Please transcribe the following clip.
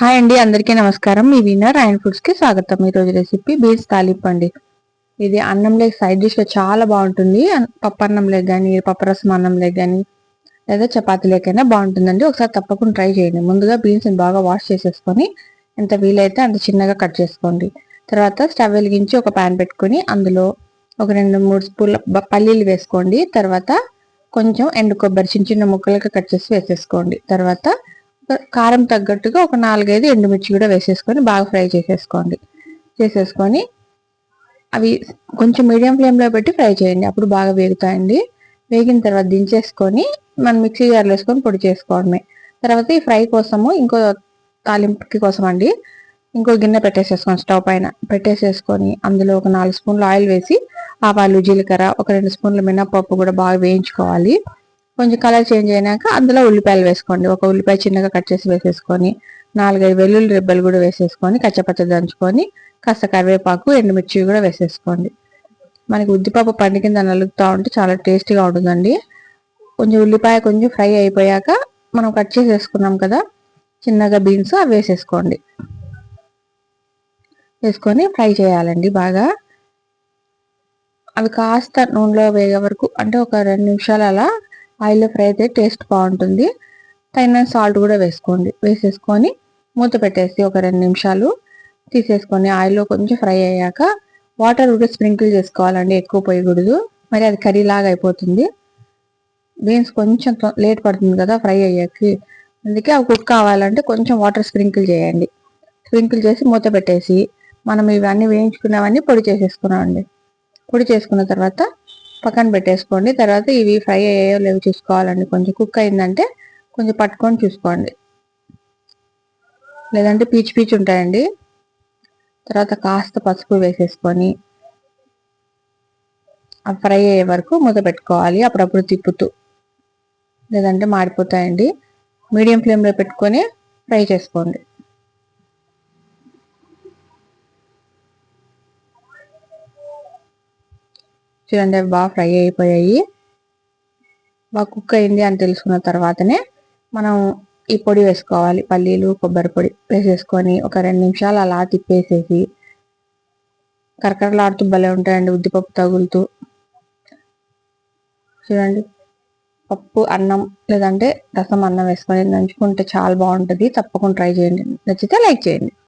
Hi అండి అందరికీ నమస్కారం. మీ విన్నర్ అండ్ ఫుడ్స్కి స్వాగతం. ఈ రోజు రెసిపీ బీన్స్ తాలింపు అండి. ఇది అన్నం లేక సైడ్ డిష్లో చాలా బాగుంటుంది. పప్పు అన్నం లేక కానీ పప్పు రసం అన్నం లేక కానీ లేదా చపాతి లేకైనా బాగుంటుందండి. ఒకసారి తప్పకుండా ట్రై చేయండి. ముందుగా బీన్స్ బాగా వాష్ చేసేసుకొని ఎంత వీలైతే అంత చిన్నగా కట్ చేసుకోండి. తర్వాత స్టవ్ వెలిగించి ఒక ప్యాన్ పెట్టుకొని అందులో ఒక రెండు మూడు స్పూన్ల పల్లీలు వేసుకోండి. తర్వాత కొంచెం ఎండు కొబ్బరి చిన్న చిన్న ముక్కలుగా కట్ చేసి వేసేసుకోండి. తర్వాత కారం తగ్గట్టుగా ఒక నాలుగైదు ఎండుమిర్చి కూడా వేసేసుకొని బాగా ఫ్రై చేసేసుకోండి. చేసేసుకొని అవి కొంచెం మీడియం ఫ్లేమ్లో పెట్టి ఫ్రై చేయండి. అప్పుడు బాగా వేగుతాయండి. వేగిన తర్వాత దించేసుకొని మనం మిక్సీ జార్లో వేసుకొని పొడి చేసుకోవడమే. తర్వాత ఈ ఫ్రై కోసము ఇంకో తాలింపుకి కోసం అండి ఇంకో గిన్నె పెట్టేసేసుకోండి స్టవ్ పైన. పెట్టేసేసుకొని అందులో ఒక నాలుగు స్పూన్లు ఆయిల్ వేసి ఆవాలు జీలకర్ర ఒక రెండు స్పూన్ల మినపప్పు కూడా బాగా వేయించుకోవాలి. కొంచెం కలర్ చేంజ్ అయినాక అందులో ఉల్లిపాయలు వేసుకోండి. ఒక ఉల్లిపాయ చిన్నగా కట్ చేసి వేసేసుకొని నాలుగైదు వెల్లుల్లి రిబ్బలు కూడా వేసేసుకొని కచ్చపచ్చ దంచుకొని కాస్త కరివేపాకు ఎండుమిర్చి కూడా వేసేసుకోండి. మనకి ఉద్దిపప్పు పండు కింద నలుగుతూ ఉంటే చాలా టేస్టీగా ఉంటుందండి. కొంచెం ఉల్లిపాయ కొంచెం ఫ్రై అయిపోయాక మనం కట్ చేసి వేసుకున్నాం కదా చిన్నగా బీన్స్ అవి వేసేసుకోండి. వేసుకొని ఫ్రై చేయాలండి బాగా. అవి కాస్త నూనెలో వేగే వరకు అంటే ఒక రెండు నిమిషాలు అలా ఆయిల్లో ఫ్రై అయితే టేస్ట్ బాగుంటుంది. తగిన సాల్ట్ కూడా వేసుకోండి. వేసేసుకొని మూత పెట్టేసి ఒక రెండు నిమిషాలు తీసేసుకొని ఆయిల్లో కొంచెం ఫ్రై అయ్యాక వాటర్ కూడా స్ప్రింకిల్ చేసుకోవాలండి. ఎక్కువ పోయకూడదు. మరి అది కర్రీ లాగా అయిపోతుంది. బీన్స్ కొంచెం లేట్ పడుతుంది కదా ఫ్రై అయ్యాకి. అందుకే అవి కుక్ కావాలంటే కొంచెం వాటర్ స్ప్రింకిల్ చేయండి. స్ప్రింకిల్ చేసి మూత పెట్టేసి మనం ఇవన్నీ వేయించుకున్నవన్నీ పొడి చేసేసుకున్నామండి. పొడి చేసుకున్న తర్వాత పక్కన పెట్టేసుకోండి. తర్వాత ఇవి ఫ్రై అయ్యాయో లేవు చూసుకోవాలండి. కొంచెం కుక్ అయిందంటే కొంచెం పట్టుకొని చూసుకోండి. లేదంటే పీచు పీచు ఉంటాయండి. తర్వాత కాస్త పసుపు వేసేసుకొని ఆ ఫ్రై అయ్యే వరకు మూత పెట్టుకోవాలి. అప్పుడప్పుడు తిప్పుతూ లేదంటే మాడిపోతాయండి. మీడియం ఫ్లేమ్లో పెట్టుకొని ఫ్రై చేసుకోండి. చూడండి అవి బాగా ఫ్రై అయిపోయాయి. బాగా కుక్ అయింది అని తెలుసుకున్న తర్వాతనే మనం ఈ పొడి వేసుకోవాలి. పల్లీలు కొబ్బరి పొడి వేసేసుకొని ఒక రెండు నిమిషాలు అలా తిప్పేసేసి కరకరలాడుతూ భలే ఉంటాయండి ఉద్దిపప్పు తగులుతూ. చూడండి పప్పు అన్నం లేదంటే రసం అన్నం వేసుకొని నంచుకుంటే చాలా బాగుంటుంది. తప్పకుండా ట్రై చేయండి. నచ్చితే లైక్ చేయండి.